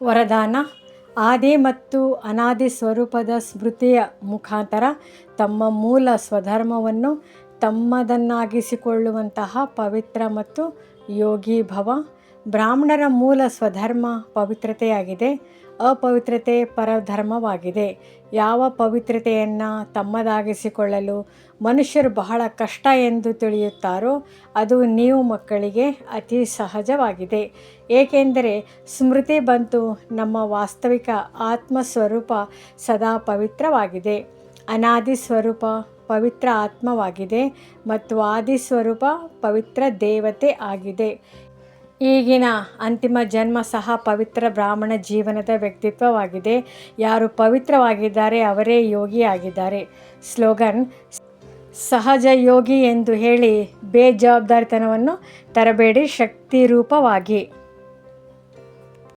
ವರದಾನ. ಆದಿ ಮತ್ತು ಅನಾದಿ ಸ್ವರೂಪದ ಸ್ಮೃತಿಯ ಮುಖಾಂತರ ತಮ್ಮ ಮೂಲ ಸ್ವಧರ್ಮವನ್ನು ತಮ್ಮದನ್ನಾಗಿಸಿಕೊಳ್ಳುವಂತಹ ಪವಿತ್ರ ಮತ್ತು ಯೋಗಿ ಭವ ಬ್ರಾಹ್ಮಣರ ಮೂಲ ಸ್ವಧರ್ಮ ಪವಿತ್ರತೆಯಾಗಿದೆ. ಅಪವಿತ್ರತೆ ಪರಧರ್ಮವಾಗಿದೆ. ಯಾವ ಪವಿತ್ರತೆಯನ್ನು ತಮ್ಮದಾಗಿಸಿಕೊಳ್ಳಲು ಮನುಷ್ಯರು ಬಹಳ ಕಷ್ಟ ಎಂದು ತಿಳಿಯುತ್ತಾರೋ, ಅದು ನೀವು ಮಕ್ಕಳಿಗೆ ಅತಿ ಸಹಜವಾಗಿದೆ. ಏಕೆಂದರೆ ಸ್ಮೃತಿ ಬಂತು ನಮ್ಮ ವಾಸ್ತವಿಕ ಆತ್ಮ ಸ್ವರೂಪ ಸದಾ ಪವಿತ್ರವಾಗಿದೆ. ಅನಾದಿ ಸ್ವರೂಪ ಪವಿತ್ರ ಆತ್ಮವಾಗಿದೆ ಮತ್ತು ಆದಿ ಸ್ವರೂಪ ಪವಿತ್ರ ದೇವತೆ ಆಗಿದೆ. ಈಗಿನ ಅಂತಿಮ ಜನ್ಮ ಸಹ ಪವಿತ್ರ ಬ್ರಾಹ್ಮಣ ಜೀವನದ ವ್ಯಕ್ತಿತ್ವವಾಗಿದೆ. ಯಾರು ಪವಿತ್ರವಾಗಿದ್ದಾರೆ ಅವರೇ ಯೋಗಿ ಆಗಿದ್ದಾರೆ ಸ್ಲೋಗನ್, ಸಹಜ ಯೋಗಿ ಎಂದು ಹೇಳಿ ಬೇಜವಾಬ್ದಾರಿತನವನ್ನು ತರಬೇಡಿ ಶಕ್ತಿ ರೂಪವಾಗಿ